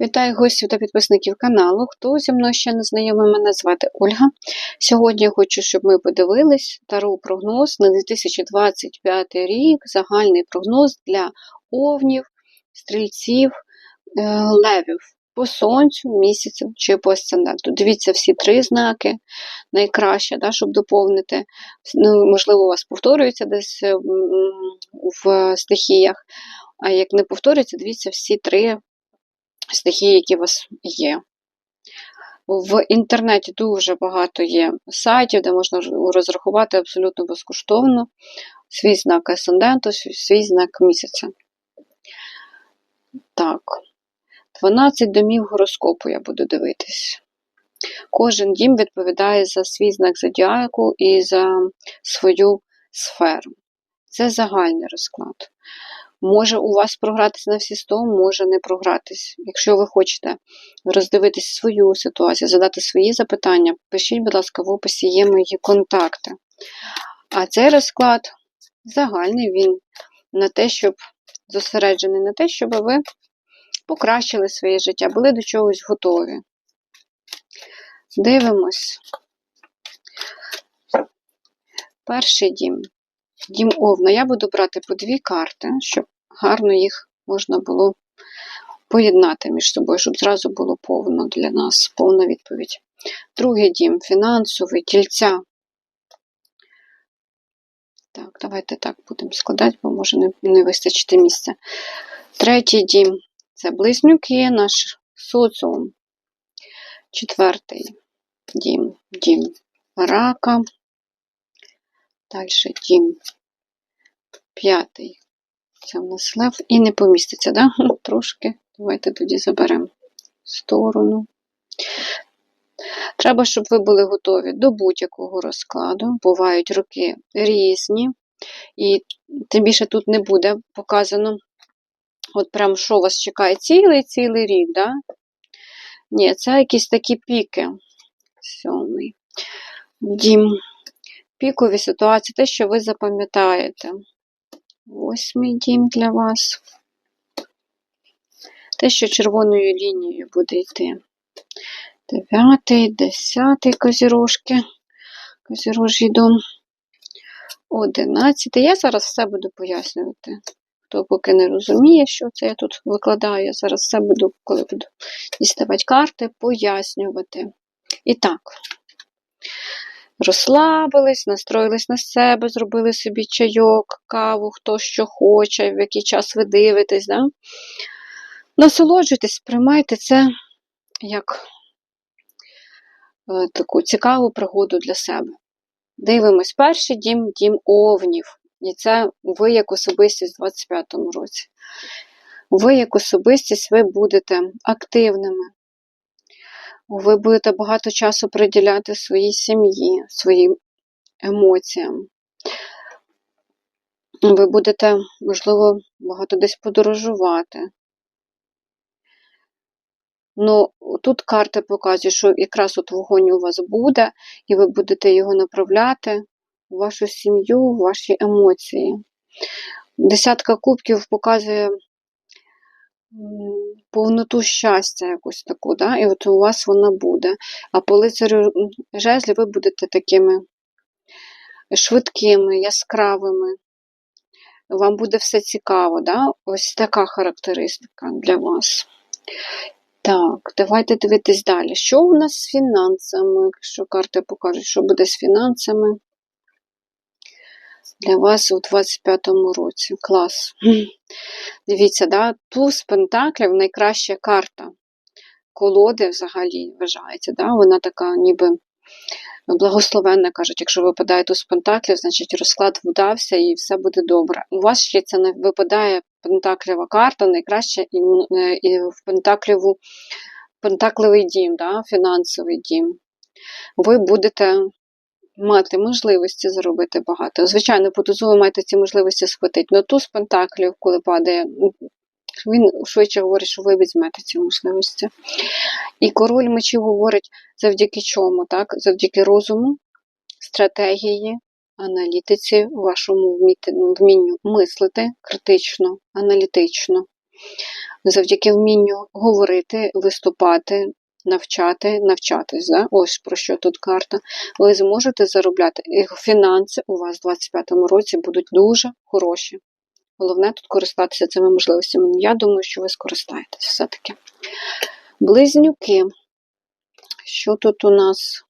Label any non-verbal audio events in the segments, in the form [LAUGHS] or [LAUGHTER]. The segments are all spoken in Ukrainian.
Вітаю гостів та підписників каналу. Хто зі мною ще не знайомий, мене звати Ольга. Сьогодні я хочу, щоб ми подивились таро прогноз на 2025 рік, загальний прогноз для овнів, стрільців, е, левів по сонцю, місяцю чи по асценденту. Дивіться всі три знаки найкраще, да, щоб доповнити. Ну, Можливо, у вас повторюється десь в стихіях, а як не повторюється, дивіться всі три стихії, які у вас є. В інтернеті дуже багато є сайтів, де можна розрахувати абсолютно безкоштовно свій знак асценденту, свій знак місяця. Так, 12 домів гороскопу я буду дивитись. Кожен дім відповідає за свій знак зодіаку і за свою сферу. Це загальний розклад. Може у вас програтись на всі 100, може не програтись. Якщо ви хочете роздивитись свою ситуацію, задати свої запитання, пишіть, будь ласка, в описі є мої контакти. А цей розклад загальний він на те, щоб зосереджений на те, щоб ви покращили своє життя, були до чогось готові. Дивимось. Перший дім. Дім Овна. Я буду брати по дві карти, щоб гарно їх можна було поєднати між собою, щоб зразу було повно для нас, повна відповідь. Другий дім фінансовий, тільця. Так, давайте так будемо складати, бо може не, не вистачити місця. Третій дім це близнюки, наш соціум. Четвертий дім, дім рака. Далі дім п'ятий. Це в нас лев і не поміститься, да? [LAUGHS] Трошки. Давайте тоді заберемо сторону. Треба, щоб ви були готові до будь-якого розкладу. Бувають роки різні. І тим більше тут не буде показано, от прям що вас чекає цілий-цілий рік, да? Ні, це якісь такі піки. Сьомий. Дім. Пікові ситуації, те, що ви запам'ятаєте. Восьмий дім для вас. Те, що червоною лінією буде йти. Дев'ятий, десятий козірожки. Козірожий дом. Одинадцятий. Я зараз все буду пояснювати. Хто поки не розуміє, що це я тут викладаю, я зараз все буду, коли буду діставати карти, пояснювати. І так, розслабились, настроїлись на себе, зробили собі чайок, каву, хто що хоче, в який час ви дивитесь. Да? Насолоджуйтесь, сприймайте це як е, таку цікаву пригоду для себе. Дивимось, перший дім дім овнів. І це ви як особистість у 25-му році. Ви як особистість ви будете активними. Ви будете багато часу приділяти своїй сім'ї, своїм емоціям. Ви будете, можливо, багато десь подорожувати. Ну, тут карти показують, що якраз от вогонь у вас буде, і ви будете його направляти в вашу сім'ю, в ваші емоції. Десятка кубків показує повноту щастя якусь таку, да? і от у вас вона буде. А по лицарю жезлі ви будете такими швидкими, яскравими. Вам буде все цікаво, да? ось така характеристика для вас. Так, давайте дивитись далі. Що у нас з фінансами? Якщо карти покажуть, що буде з фінансами для вас у 25-му році. Клас. Дивіться, да? туз пентаклів найкраща карта. Колоди взагалі вважається. Да? Вона така ніби благословенна, кажуть, якщо випадає туз пентаклів, значить розклад вдався і все буде добре. У вас ще це не випадає пентаклева карта, найкраще і, і в пентаклеву, пентакливий дім, да? фінансовий дім. Ви будете мати можливості заробити багато. Звичайно, по тузу ви маєте ці можливості схватити. Но туз пентаклів, коли падає, він швидше говорить, що ви візьмете ці можливості. І король мечів говорить завдяки чому? так? Завдяки розуму, стратегії, аналітиці, вашому вмінню мислити критично, аналітично. завдяки вмінню говорити, виступати, навчати, навчатись. Да? Ось про що тут карта. Ви зможете заробляти. І фінанси у вас в 25-му році будуть дуже хороші. Головне тут користатися цими можливостями. Я думаю, що ви скористаєтесь все-таки. Близнюки. Що тут у нас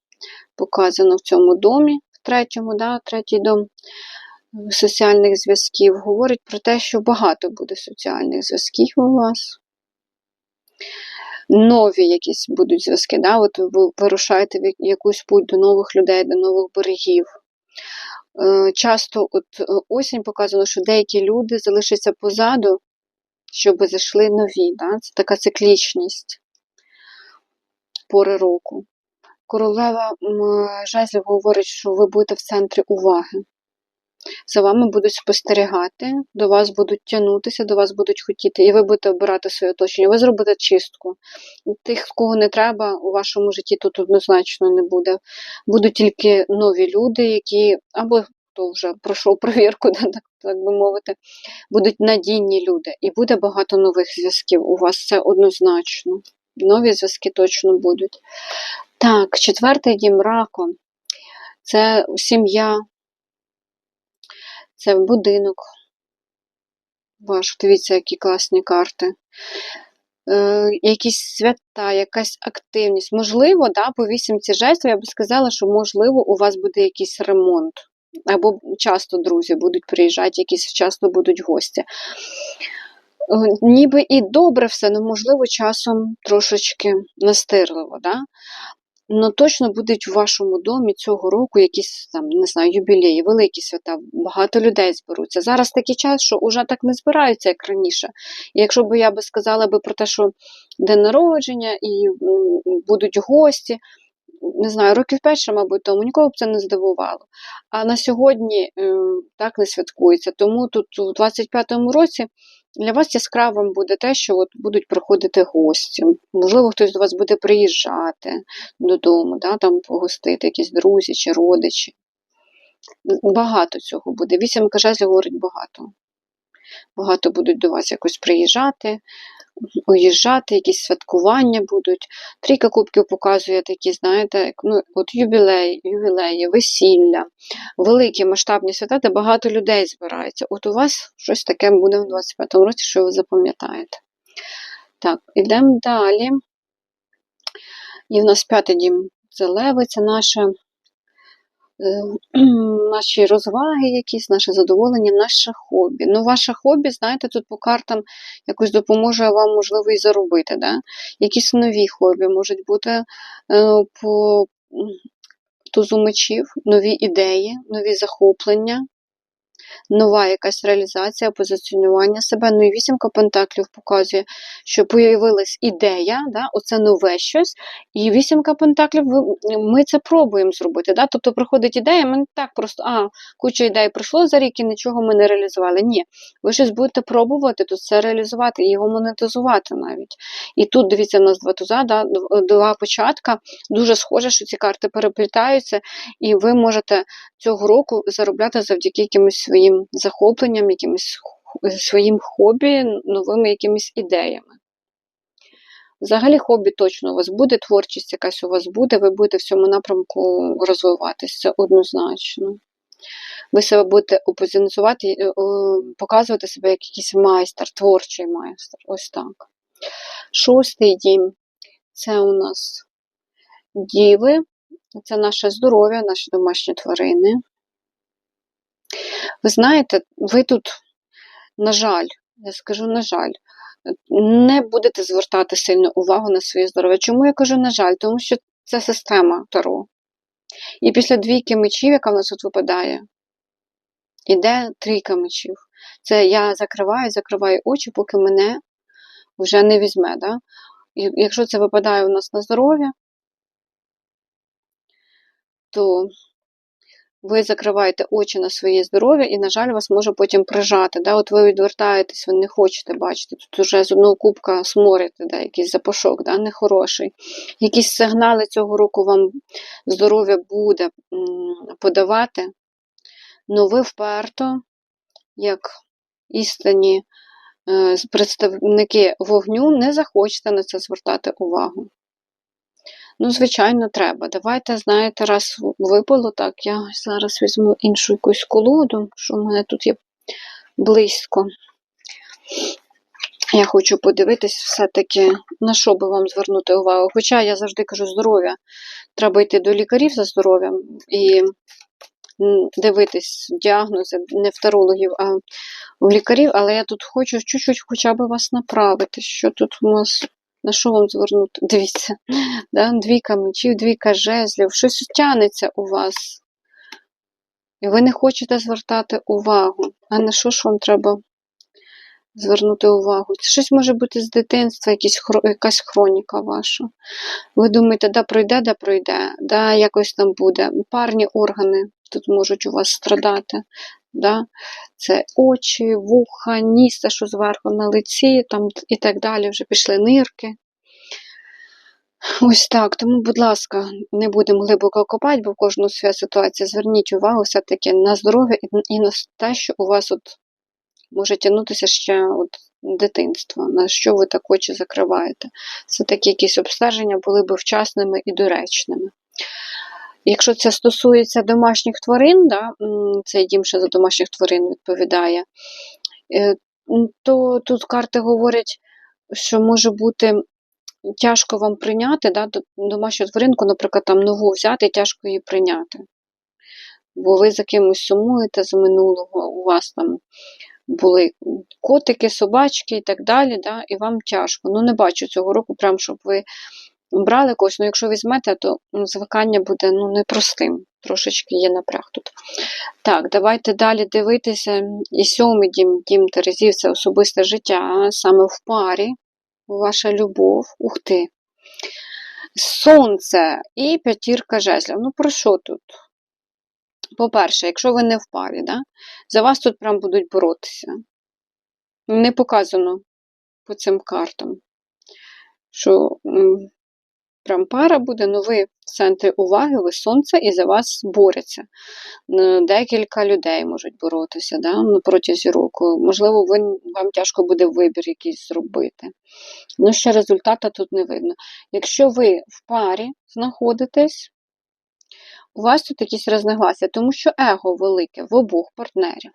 показано в цьому домі, в третьому, да, третій дом соціальних зв'язків, говорить про те, що багато буде соціальних зв'язків у вас. Нові якісь будуть зв'язки, да? От ви вирушаєте в якусь путь до нових людей, до нових берегів. Е, Часто от е, осінь показано, що деякі люди залишаться позаду, щоб зайшли нові. Да? Це така циклічність пори року. Королева м, жезлів говорить, що ви будете в центрі уваги. За вами будуть спостерігати, до вас будуть тягнутися, до вас будуть хотіти, і ви будете обирати своє оточення. Ви зробите чистку. Тих, кого не треба, у вашому житті тут однозначно не буде. Будуть тільки нові люди, які або хто вже пройшов [LAUGHS] провірку, так, так би мовити, будуть надійні люди. І буде багато нових зв'язків. У вас це однозначно. Нові зв'язки точно будуть. Так, четвертий дім раку. Це сім'я, це будинок. Ваш, дивіться, які класні карти. Е, якісь свята, якась активність. Можливо, да, по вісімці жестів я би сказала, що можливо у вас буде якийсь ремонт. Або часто друзі будуть приїжджати, якісь часто будуть гості. Е, Ніби і добре все, але можливо часом трошечки настирливо. Да? Ну, точно будуть в вашому домі цього року якісь там, не знаю, юбілеї, великі свята, багато людей зберуться. Зараз такий час, що вже так не збираються, як раніше. І якщо б я би сказала би про те, що день народження і будуть гості, не знаю, років ще, мабуть, тому нікого б це не здивувало. А на сьогодні е, так не святкується. Тому тут у 25-му році для вас яскравим буде те, що от будуть приходити гості. Можливо, хтось до вас буде приїжджати додому, да, там погостити, якісь друзі чи родичі. Багато цього буде. Вісім жезлів говорить багато. Багато будуть до вас якось приїжджати, уїжджати, якісь святкування будуть. Трійка кубків показує такі, знаєте, ну, от юбілей, ювілеї, весілля, великі масштабні свята, де багато людей збирається. От у вас щось таке буде в 25-му році, що ви запам'ятаєте. Так, ідемо далі. І в нас п'ятий дім це леви, це наше. Е, [CLEARS THROAT] Наші розваги, якісь, наше задоволення, наше хобі. Ну, ваше хобі, знаєте, тут по картам якось допоможе вам, можливо, і заробити. Да? Якісь нові хобі можуть бути е, по тузу мечів, нові ідеї, нові захоплення, нова якась реалізація, позиціонування себе. Ну і вісімка пентаклів показує, що появилась ідея, да, оце нове щось. І вісімка пентаклів, ми це пробуємо зробити. Да? Тобто приходить ідея, ми не так просто, а, куча ідей пройшло за рік і нічого ми не реалізували. Ні, ви щось будете пробувати тут це реалізувати і його монетизувати навіть. І тут, дивіться, в нас два туза, да, два початка. Дуже схоже, що ці карти переплітаються, і ви можете цього року заробляти завдяки якимось своїм захопленням, якимось своїм хобі, новими якимись ідеями. Взагалі, хобі точно у вас буде, творчість якась у вас буде, ви будете в цьому напрямку розвиватися, це однозначно. Ви себе будете опозиціонувати, е, показувати себе як якийсь майстер, творчий майстер. Ось так. Шостий дім це у нас діви, це наше здоров'я, наші домашні тварини. Ви знаєте, ви тут, на жаль, я скажу, на жаль, не будете звертати сильну увагу на своє здоров'я. Чому я кажу, на жаль? Тому що це система Таро. І після двійки мечів, яка в нас тут випадає, іде трійка мечів. Це я закриваю, закриваю очі, поки мене вже не візьме. Да? Якщо це випадає у нас на здоров'я, то ви закриваєте очі на своє здоров'я, і, на жаль, вас може потім прижати. Да? От ви відвертаєтесь, ви не хочете бачити. Тут вже з одного кубка сморите, да? якийсь запашок, да? нехороший. Якісь сигнали цього року вам здоров'я буде подавати, але ви вперто, як істинні е, представники вогню не захочете на це звертати увагу. Ну, звичайно, треба. Давайте, знаєте, раз випало так, я зараз візьму іншу якусь колоду, що в мене тут є близько. Я хочу подивитись все-таки, на що би вам звернути увагу. Хоча я завжди кажу здоров'я. Треба йти до лікарів за здоров'ям і дивитись діагнози не в тарологів, а в лікарів, але я тут хочу чуть-чуть хоча б вас направити. Що тут у нас, на що вам звернути? Дивіться, да? двійка мечів, двійка жезлів, щось тянеться у вас. І ви не хочете звертати увагу. А на що ж вам треба звернути увагу? Це щось може бути з дитинства, якась хроніка ваша. Ви думаєте, да пройде, да пройде, да якось там буде. Парні органи тут можуть у вас страдати. Да? Це очі, вуха, ніс, те, що зверху на лиці там і так далі, вже пішли нирки. Ось так. Тому, будь ласка, не будемо глибоко копати, бо в кожну своя ситуація зверніть увагу все-таки на здоров'я і на те, що у вас от може тягнутися ще от дитинства, на що ви так очі закриваєте. Все-таки якісь обстеження були б вчасними і доречними. Якщо це стосується домашніх тварин, да, цей дім ще за домашніх тварин відповідає, е, то тут карти говорять, що може бути тяжко вам прийняти да, домашню тваринку, наприклад, там нову взяти, тяжко її прийняти. Бо ви за кимось сумуєте з минулого, у вас там були котики, собачки і так далі, да, і вам тяжко. Ну, не бачу цього року, прям, щоб ви брали когось, ну якщо візьмете, то звикання буде ну, непростим. Трошечки є напряг тут. Так, давайте далі дивитися. І сьомий дім, дім Терезів це особисте життя, саме в парі, ваша любов, ух ти. Сонце і п'ятірка жезлів. Ну, про що тут? По-перше, якщо ви не в парі, да, за вас тут прям будуть боротися. Не показано по цим картам, що прям пара буде, ну ви в центрі уваги, ви сонце і за вас борються. Декілька людей можуть боротися да, ну, протязі року. Можливо, ви, вам тяжко буде вибір якийсь зробити. Ну, ще результата тут не видно. Якщо ви в парі знаходитесь, у вас тут якісь розногласия, тому що его велике в обох партнерів.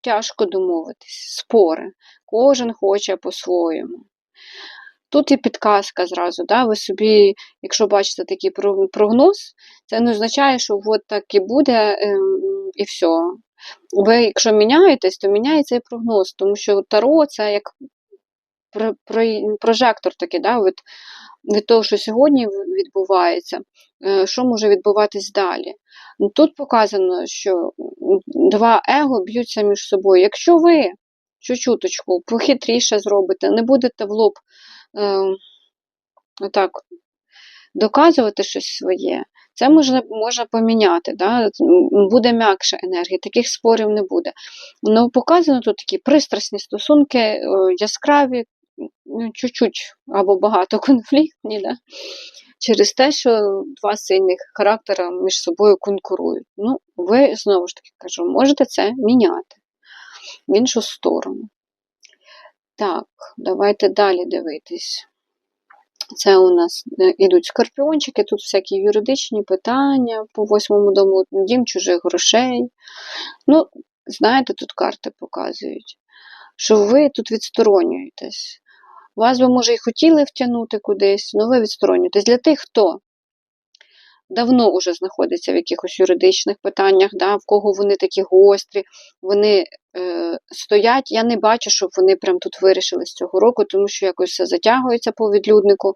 Тяжко домовитись, спори. Кожен хоче по-своєму. Тут і підказка зразу. Да? Ви собі, якщо бачите такий прогноз, це не означає, що от так і буде, ем, і все. Ви, якщо міняєтесь, то міняється і прогноз, тому що Таро це як прожектор такий, да? від, від того, що сьогодні відбувається, е, що може відбуватись далі. Ну, тут показано, що два его б'ються між собою. Якщо ви чуть-чуточку похитріше зробите, не будете в лоб отак доказувати щось своє, це можна може поміняти, да? буде м'якша енергія, таких спорів не буде. Ну, Показано тут такі пристрасні стосунки, е, яскраві, ну, чуть-чуть або багато [LAUGHS] конфліктні, да? через те, що два сильних характера між собою конкурують. Ну, ви знову ж таки кажу, можете це міняти в іншу сторону. Так, давайте далі дивитись. Це у нас е, скорпіончики, тут всякі юридичні питання по восьмому дому, дім чужих грошей. Ну, знаєте, тут карти показують, що ви тут відсторонюєтесь. Вас би, може, і хотіли втягнути кудись, але ви відсторонюєтесь. Для тих, хто давно вже знаходиться в якихось юридичних питаннях, да, в кого вони такі гострі, вони е, стоять. Я не бачу, щоб вони прям тут вирішили з цього року, тому що якось все затягується по відлюднику. Е,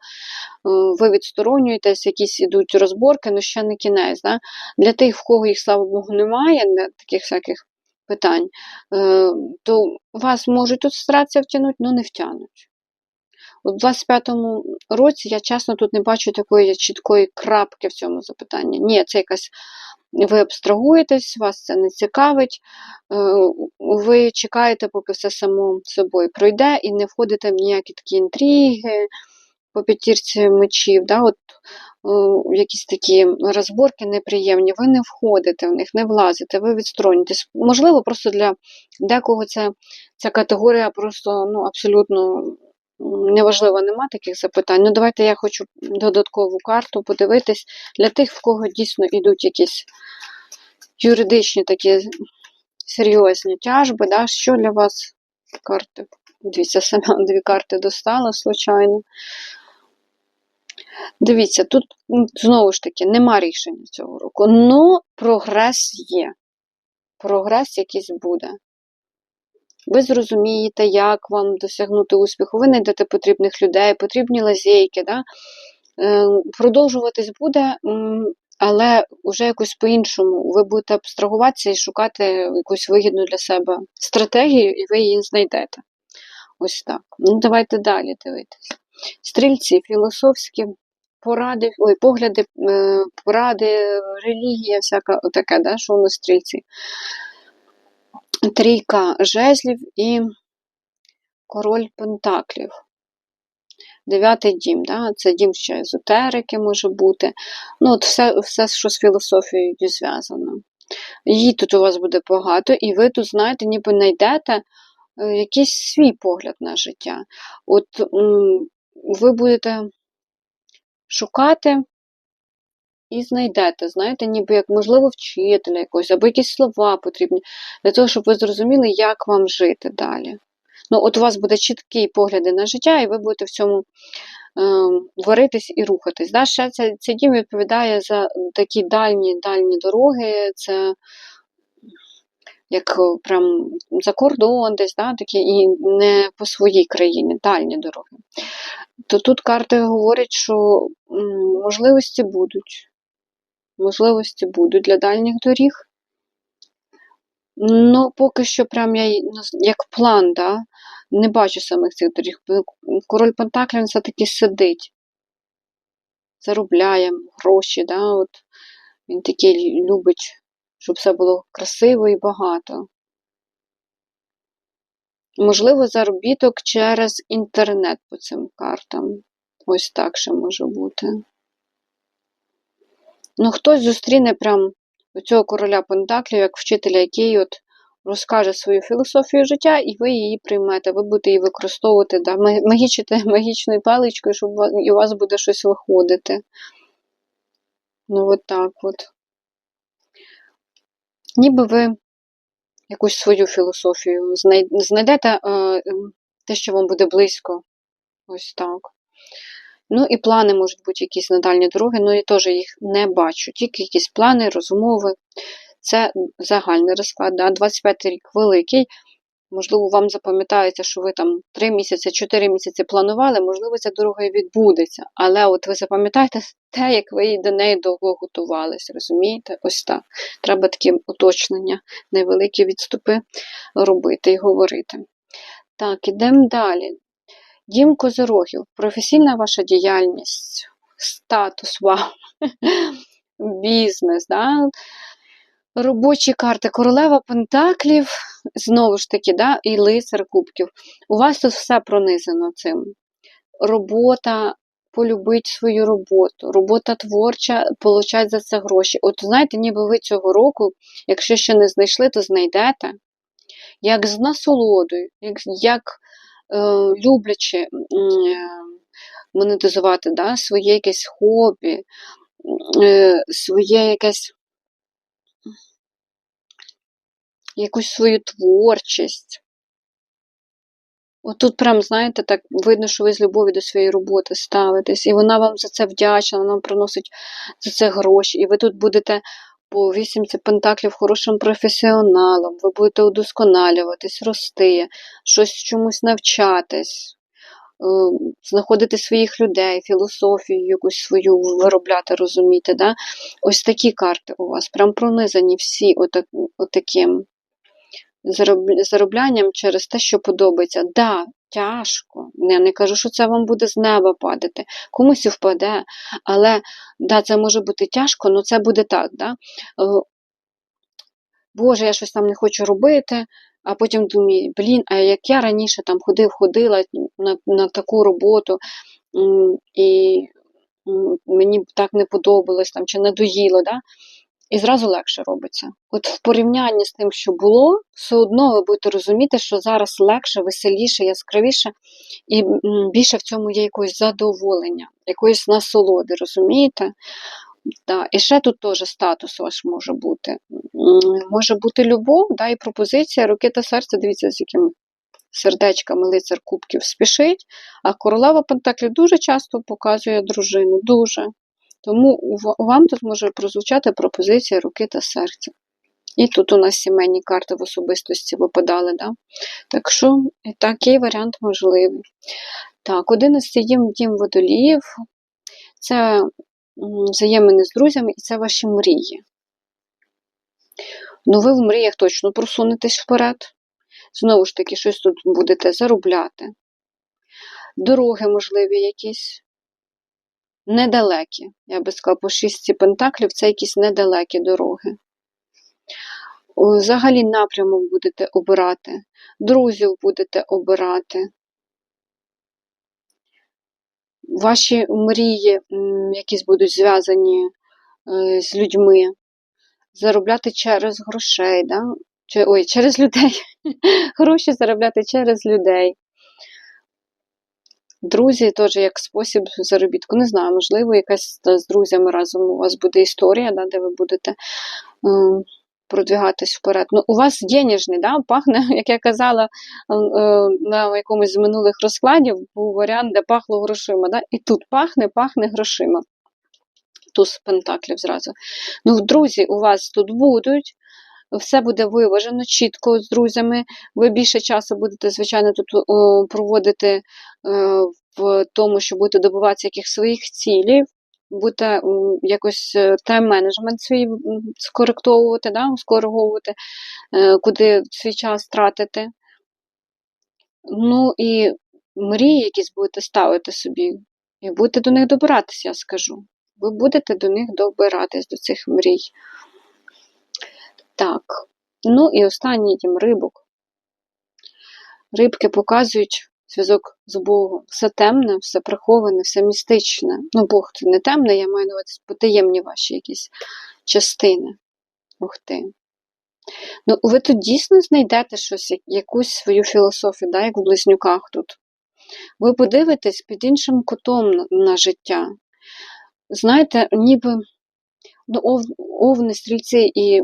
ви відсторонюєтесь, якісь ідуть розборки, але ще не кінець. Да? Для тих, в кого їх, слава Богу, немає, таких всяких питань, е, то вас можуть тут старатися втягнути, але не втягнуть. У 25-му році я чесно тут не бачу такої чіткої крапки в цьому запитанні. Ні, це якась. Ви абстрагуєтесь, вас це не цікавить, е, ви чекаєте, поки все само собою пройде, і не входите в ніякі такі інтриги, по п'ятірці мечів, да, от, якісь такі розборки неприємні, ви не входите в них, не влазите, ви відсторонюєтесь. Можливо, просто для декого це, ця категорія просто ну, абсолютно м, неважлива, нема таких запитань. Ну, давайте я хочу додаткову карту подивитись для тих, в кого дійсно йдуть якісь юридичні такі серйозні тяжби, да, що для вас карти? Дивіться, сама [LAUGHS] дві карти достала, случайно. Дивіться, тут знову ж таки нема рішення цього року. Но прогрес є. Прогрес якийсь буде. Ви зрозумієте, як вам досягнути успіху, ви знайдете потрібних людей, потрібні лазейки. Да? Е, Продовжуватись буде, але вже якось по-іншому. Ви будете абстрагуватися і шукати якусь вигідну для себе стратегію, і ви її знайдете. Ось так. Ну, давайте далі дивитися. Стрільці, філософські поради, ой, погляди, е, поради, релігія, всяка таке, да, що у нас стрільці. Трійка жезлів і король пентаклів. Дев'ятий дім, да? це дім ще езотерики може бути. Ну, от все, все, що з філософією зв'язано. Її тут у вас буде багато, і ви тут, знаєте, ніби знайдете е, якийсь свій погляд на життя. От ви будете шукати і знайдете, знаєте, ніби як, можливо, вчителя якогось, або якісь слова потрібні, для того, щоб ви зрозуміли, як вам жити далі. Ну, от у вас буде чіткий погляди на життя, і ви будете в цьому е, варитись і рухатись. Да? Ще цей, цей дім відповідає за такі дальні дальні дороги, це як прям за кордон десь, да? такі, і не по своїй країні, дальні дороги. То тут карти говорять, що можливості будуть. Можливості будуть для дальніх доріг. Ну, поки що, прям я ну, як план, да? не бачу самих цих доріг. Король Пентаклів все-таки сидить, заробляє гроші, да? От він такий любить, щоб все було красиво і багато. Можливо, заробіток через інтернет по цим картам. Ось так ще може бути. Ну, хтось зустріне прям цього короля Пентаклів, як вчителя, який от розкаже свою філософію життя, і ви її приймете, ви будете її використовувати, да, ма- магічите [LAUGHS] магічною паличкою, щоб і у вас буде щось виходити. Ну, от так от. Ніби ви якусь свою філософію знайдете е, те, що вам буде близько. Ось так. Ну і плани можуть бути якісь на дальні дороги, ну я теж їх не бачу. Тільки якісь плани, розмови. Це загальний розклад. Да? 25 рік великий. Можливо, вам запам'ятається, що ви там 3 місяці, 4 місяці планували, можливо, ця дорога і відбудеться. Але от ви запам'ятаєте те, як ви до неї довго готувалися, розумієте? Ось так. Треба такі уточнення, невеликі відступи робити і говорити. Так, ідемо далі. Дім Козирогів, професійна ваша діяльність, статус, вау, [LAUGHS] бізнес, да? робочі карти, королева Пентаклів, знову ж таки, да? і лицар Кубків. У вас тут все пронизано цим. Робота, полюбить свою роботу, робота творча, получать за це гроші. От знаєте, ніби ви цього року, якщо ще не знайшли, то знайдете. Як з насолодою, як, як люблячи е, монетизувати да, своє якесь хобі, е, своє якесь якусь свою творчість. Отут прям, знаєте, так видно, що ви з любові до своєї роботи ставитесь, і вона вам за це вдячна, вона вам приносить за це гроші, і ви тут будете по вісімці пентаклів хорошим професіоналом, ви будете удосконалюватись, рости, щось чомусь навчатись, е, знаходити своїх людей, філософію якусь свою виробляти, розуміти. Да? Ось такі карти у вас, прям пронизані всі отак, отаким зароблянням через те, що подобається. Да, тяжко. Я не кажу, що це вам буде з неба падати. Комусь і впаде, але да, це може бути тяжко, але це буде так. Да? Е, Боже, я щось там не хочу робити, а потім думаю, блін, а як я раніше там ходив, ходила на, на таку роботу, і мені так не подобалось там, чи надоїло, да? І зразу легше робиться. От в порівнянні з тим, що було, все одно ви будете розуміти, що зараз легше, веселіше, яскравіше, і більше в цьому є якогось задоволення, якоїсь насолоди, розумієте? Да. І ще тут теж статус ваш може бути. Може бути любов, да, і пропозиція руки та серця, дивіться, з якими сердечками лицар кубків спішить, а королева Пентаклів дуже часто показує дружину, дуже. Тому вам тут може прозвучати пропозиція руки та серця. І тут у нас сімейні карти в особистості випадали, да? Так що такий варіант можливий. Так, 11 дім, дім водоліїв це взаємини з друзями, і це ваші мрії. Ну, ви в мріях точно просунетесь вперед. Знову ж таки, щось тут будете заробляти. Дороги, можливі, якісь. Недалекі. Я би сказала, по шістці пентаклів це якісь недалекі дороги. Взагалі напрямок будете обирати, друзів будете обирати. Ваші мрії якісь будуть зв'язані е, з людьми, заробляти через грошей, да? Ой, через людей. [LAUGHS] Гроші заробляти через людей. Друзі теж як спосіб заробітку. Не знаю, можливо, якась з друзями разом у вас буде історія, да, де ви будете ем, продвигатись вперед. Ну, у вас денежний, да, пахне, [LAUGHS] як я казала е, е, на якомусь з минулих розкладів, був варіант, де пахло грошима. Да? І тут пахне, пахне грошима. Туз пентаклів зразу. Ну, друзі у вас тут будуть. Все буде виважено чітко з друзями. Ви більше часу будете, звичайно, тут проводити е, в тому, що будете добиватися якихось своїх цілей, будете якось е, тайм-менеджмент свій скоректовувати, да, скориговувати, е, куди свій час тратити. Ну і мрії якісь будете ставити собі, і будете до них добиратися, я скажу. Ви будете до них добиратись, до цих мрій. Так, ну і останній дім рибок. Рибки показують зв'язок з Богом. Все темне, все приховане, все містичне. Ну, Бог це не темне, я маю на увазі потаємні ваші якісь частини. Ух ти. Ну, ви тут дійсно знайдете щось, якусь свою філософію, да, як в близнюках тут. Ви подивитесь під іншим кутом на, на життя. Знаєте, ніби ну, ов, овни, стрільці і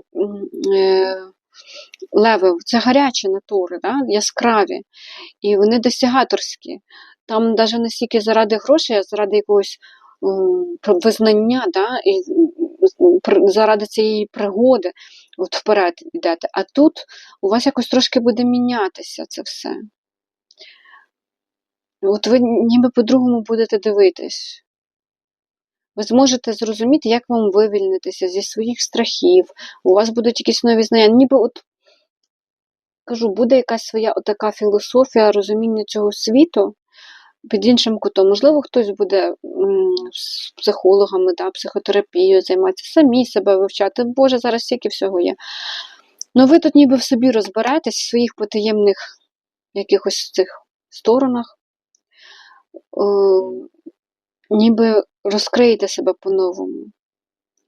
е, леви це гарячі натури, да? яскраві, і вони досягаторські. Там навіть не стільки заради грошей, а заради якогось про- визнання, да? і заради цієї пригоди от вперед йдете. А тут у вас якось трошки буде мінятися це все. От ви ніби по-другому будете дивитись. Ви зможете зрозуміти, як вам вивільнитися зі своїх страхів. У вас будуть якісь нові знання. Ніби от кажу, буде якась своя така філософія розуміння цього світу під іншим кутом. Можливо, хтось буде з психологами, да, психотерапією займатися, самі себе вивчати. Боже, зараз стільки всього є. Ну ви тут ніби в собі розберетесь в своїх потаємних якихось цих сторонах. Ніби розкриєте себе по-новому.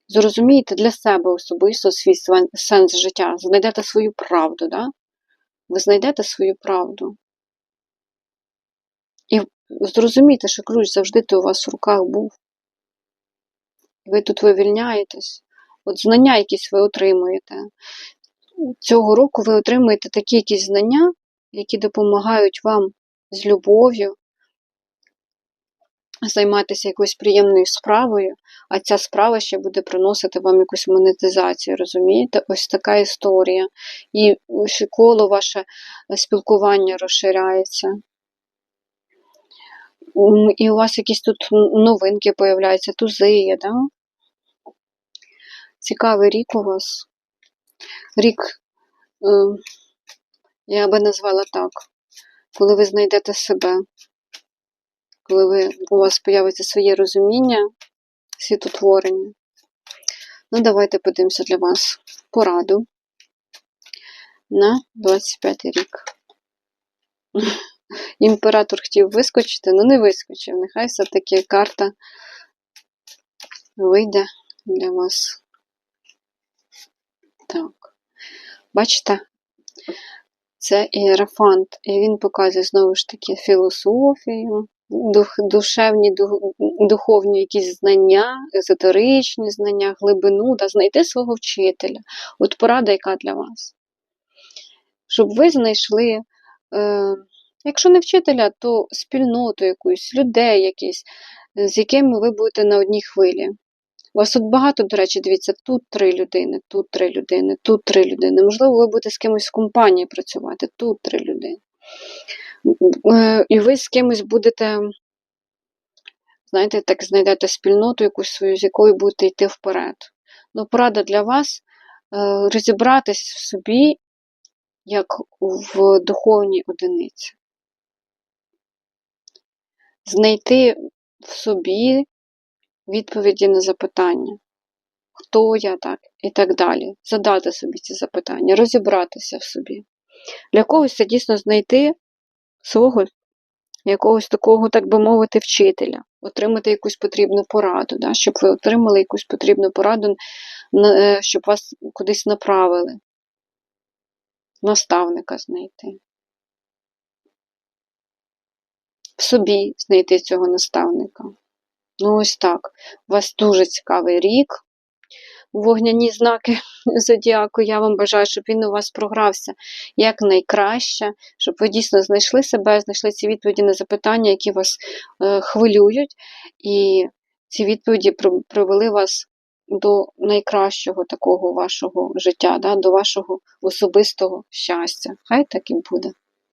Зрозумієте для себе особисто свій сенс життя, знайдете свою правду, да? ви знайдете свою правду. І зрозумійте, що ключ завжди у вас в руках був. Ви тут вивільняєтесь. От знання якісь ви отримуєте. Цього року ви отримуєте такі якісь знання, які допомагають вам з любов'ю займатися якоюсь приємною справою, а ця справа ще буде приносити вам якусь монетизацію, розумієте? Ось така історія. І коло ваше спілкування розширяється. І у вас якісь тут новинки появляються, тузи є, да? Цікавий рік у вас. Рік, е, я би назвала так, коли ви знайдете себе, коли ви, у вас появиться своє розуміння, світотворення. Ну, давайте подивимося для вас пораду на 25 рік. [LAUGHS] імператор хотів вискочити, але не вискочив. Нехай все-таки карта вийде для вас. Так. Бачите? Це іерафант, і він показує знову ж таки філософію, дух, душевні, дух, духовні якісь знання, езотеричні знання, глибину, да, знайти свого вчителя. От порада, яка для вас? Щоб ви знайшли, е, якщо не вчителя, то спільноту якусь, людей якісь, з якими ви будете на одній хвилі. У вас тут багато, до речі, дивіться, тут три людини, тут три людини, тут три людини. Можливо, ви будете з кимось в компанії працювати, тут три людини. Е, І ви з кимось будете, знаєте, так знайдете спільноту якусь свою, з якою будете йти вперед. Ну, порада для вас е, розібратись в собі, як в духовній одиниці. Знайти в собі відповіді на запитання, хто я так і так далі. Задати собі ці запитання, розібратися в собі. Для когось це дійсно знайти свого якогось такого, так би мовити, вчителя, отримати якусь потрібну пораду, да? щоб ви отримали якусь потрібну пораду, е, щоб вас кудись направили. Наставника знайти. В собі знайти цього наставника. Ну, ось так. У вас дуже цікавий рік. Вогняні знаки [LAUGHS] зодіаку. Я вам бажаю, щоб він у вас програвся якнайкраще, щоб ви дійсно знайшли себе, знайшли ці відповіді на запитання, які вас е, хвилюють, і ці відповіді привели вас до найкращого такого вашого життя, да, до вашого особистого щастя. Хай так і буде.